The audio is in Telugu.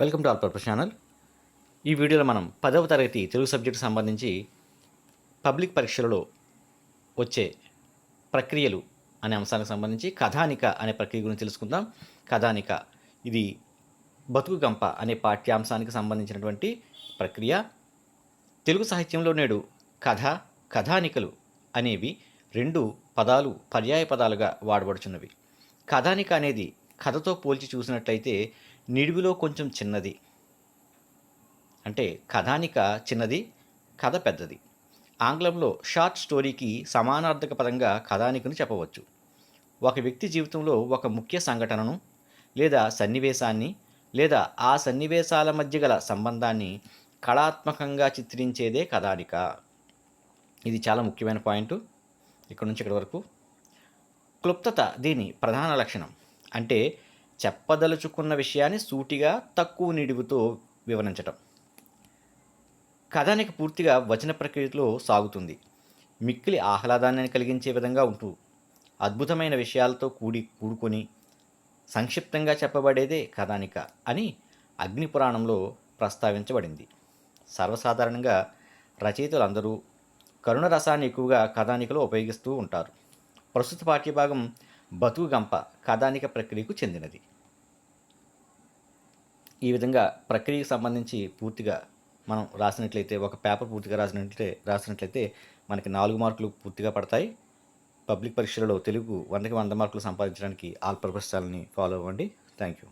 Welcome to all purpose channel. ఈ వీడియోలో మనం పదవ తరగతి తెలుగు సబ్జెక్టు సంబంధించి పబ్లిక్ పరీక్షలలో వచ్చే ప్రక్రియలు అనే అంశానికి సంబంధించి కథానిక అనే ప్రక్రియ గురించి తెలుసుకుందాం. కథానిక ఇది బతుకు గంప అనే పాఠ్యాంశానికి సంబంధించినటువంటి ప్రక్రియ. తెలుగు సాహిత్యంలో నేడు కథ కథానికలు అనేవి రెండు పదాలు పర్యాయ పదాలుగా వాడబడుచున్నవి. కథానిక అనేది కథతో పోల్చి చూసినట్లయితే నిడివిలో కొంచెం చిన్నది. అంటే కథానిక చిన్నది కథ పెద్దది. ఆంగ్లంలో షార్ట్ స్టోరీకి సమానార్థక పదంగా కథానికను చెప్పవచ్చు. ఒక వ్యక్తి జీవితంలో ఒక ముఖ్య సంఘటనను లేదా సన్నివేశాన్ని లేదా ఆ సన్నివేశాల మధ్య గల సంబంధాన్ని కళాత్మకంగా చిత్రించేదే కథానిక. ఇది చాలా ముఖ్యమైన పాయింట్. ఇక్కడ నుంచి ఇక్కడ వరకు. క్లుప్తత దీని ప్రధాన లక్షణం. అంటే చెప్పదలుచుకున్న విషయాన్ని సూటిగా తక్కువ నిడివితో వివరించటం. కథానిక పూర్తిగా వచన ప్రక్రియలో సాగుతుంది. మిక్కిలి ఆహ్లాదాన్ని కలిగించే విధంగా ఉంటూ అద్భుతమైన విషయాలతో కూడి కూడుకొని సంక్షిప్తంగా చెప్పబడేదే కథానిక అని అగ్నిపురాణంలో ప్రస్తావించబడింది. సర్వసాధారణంగా రచయితలు అందరూ కరుణ రసాన్ని ఎక్కువగా కథానికలో ఉపయోగిస్తూ ఉంటారు. ప్రస్తుత పాఠ్యభాగం బతుకు గంప కథానిక ప్రక్రియకు చెందినది. ఈ విధంగా ప్రక్రియకు సంబంధించి పూర్తిగా మనం రాసినట్లయితే ఒక పేపర్ పూర్తిగా రాసినట్లయితే రాసినట్లయితే మనకి నాలుగు మార్కులు పూర్తిగా పడతాయి. పబ్లిక్ పరీక్షలలో తెలుగు వందకి వంద మార్కులు సంపాదించడానికి ఆల్ పర్పస్ ఛానల్ని ఫాలో అవ్వండి. Thank you